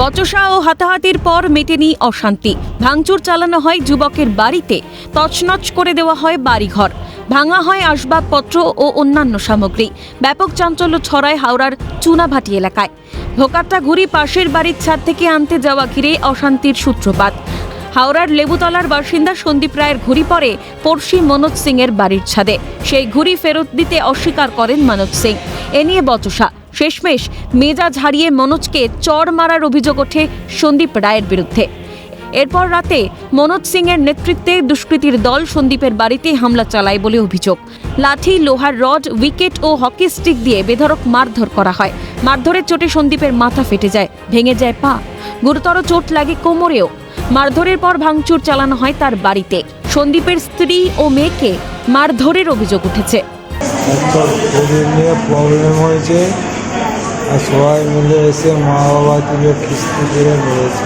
বচসা ও হাতাহাতির পর মেটেনি অশান্তি। ভাঙচুর চালানো হয় যুবকের বাড়িতে। তছনছ করে দেওয়া হয় বাড়িঘর। ভাঙা হয় আসবাবপত্র ও অন্যান্য সামগ্রী। ব্যাপক চাঞ্চল্য ছড়ায় হাওড়ার চুনাভাটি এলাকায়। ভোকাট্টা ঘুরি পাশের বাড়ির ছাদ থেকে আনতে যাওয়া ঘিরে অশান্তির সূত্রপাত। হাওড়ার লেবুতলার বাসিন্দা সন্দীপ রায়ের ঘুড়ি পরে পড়শি মনোজ সিং এর বাড়ির ছাদে। সেই ঘুড়ি ফেরত দিতে অস্বীকার করেন মনোজ সিং। এ নিয়ে বচসা। শেষমেশ মেজাজ হারিয়ে মনোজকে চড় মারার অভিযোগ ওঠে সন্দীপ রায়ের বিরুদ্ধে। এরপর রাতে মনোজ সিং এর নেতৃত্বে দুষ্কৃতীর দল সন্দীপের বাড়িতে হামলা চালায় বলে অভিযোগ। লাঠি, লোহার রড, উইকেট ও হকি স্টিক দিয়ে বেধড়ক মারধর করা হয়। মারধরের চোটে সন্দীপের মাথা ফেটে যায়, ভেঙে যায় পা। গুরুতর চোট লাগে কোমরেও। মারধরের পর ভাঙচুর চালানো হয় তার বাড়িতে। সন্দীপের স্ত্রী ও মেয়েকে মারধরের অভিযোগ উঠেছে। আর সবাই মিলে এসে মা বাবা তুলে কিস্তি করে বেড়েছে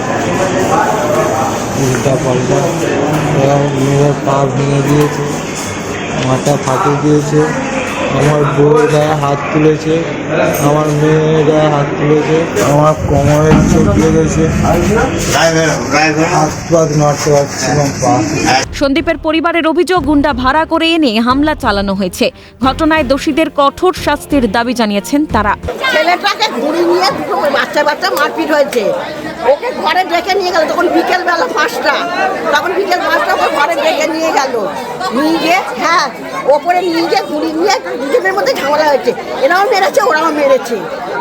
উল্টা পাল্টা। মেয়েরা পা ভেঙে দিয়েছে, মাথা ফাটিয়ে দিয়েছে। আমার বউয়ের গায়ে হাত তুলেছে আমার মেয়ের গায়ে হাত তুলেছে আমার কোমরে চোট লেগেছে। হাত পাত নাড়তে পারছিলাম সন্দীপের পরিবারের অভিযোগ গুন্ডা ভাড়া করে এনে হামলা চালানো হয়েছে। ঘটনায় দোষীদের কঠোর শাস্তির দাবি জানিয়েছেন তারা। ছেলেটাকে ঘুরি নিয়ে দুটো বাচ্চা বাচ্চা মারপিট হয়েছে। ওকে ঘরে ডেকে নিয়ে গেল, তখন বিকেলবেলা পাঁচটা। তখন বিকেল পাঁচটা ওকে ঘরে ডেকে নিয়ে গেল। নিয়ে গিয়ে হ্যাঁ ওপরে নিয়ে গিয়ে ঘুরি নিয়ে দুজনের মধ্যে ঝামেলা হয়েছে। এরাও মেরেছে, ওরাও মেরেছে।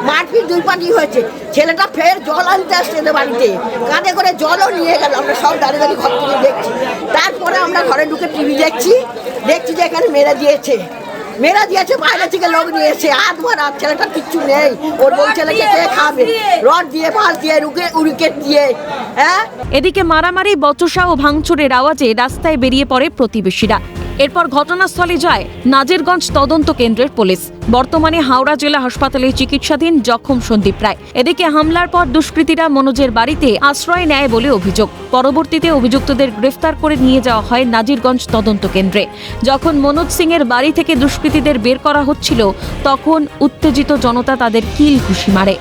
মারপিট দুই পাটি হয়েছে। ছেলেটা ফের জল আনতে আসছে এদের বাড়িতে। কাঁধে করে জলও নিয়ে গেল, আমরা সব দাঁড়িয়ে দাঁড়িয়ে ঘর থেকে দেখছি। তারপরে আমরা ঘরে ঢুকে টিভি দেখছি। দেখছি যে এখানে মেরে দিয়েছে। মেরা দিয়েছে বাইরে থেকে লোক নিয়েছে হাত ভরা ছেলেটা কিচ্ছু নেই। ওর বউ ছেলেকে কে খাবে? রড দিয়ে পাশ দিয়ে রুকে উইকেট দিয়ে হ্যাঁ? এদিকে মারামারি বচসা ও ভাঙচুরের আওয়াজে রাস্তায় বেরিয়ে পড়ে প্রতিবেশীরা। এরপর ঘটনাস্থলে যায় নাজিরগঞ্জ তদন্ত কেন্দ্রের পুলিশ। বর্তমানে হাওড়া জেলা হাসপাতালে চিকিৎসাধীন জখম সন্দীপ রায়। এদিকে হামলার পর দুষ্কৃতীরা মনোজের বাড়িতে আশ্রয় নেয় বলে অভিযোগ। পরবর্তীতে অভিযুক্তদের গ্রেফতার করে নিয়ে যাওয়া হয় নাজিরগঞ্জ তদন্ত কেন্দ্রে। যখন মনোজ সিং এর বাড়ি থেকে দুষ্কৃতীদের বের করা হচ্ছিল, তখন উত্তেজিত জনতা তাদের কিল ঘুষি মারে।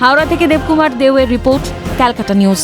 হাওড়া থেকে দেবকুমার দেওয়ের রিপোর্ট, ক্যালকাটা নিউজ।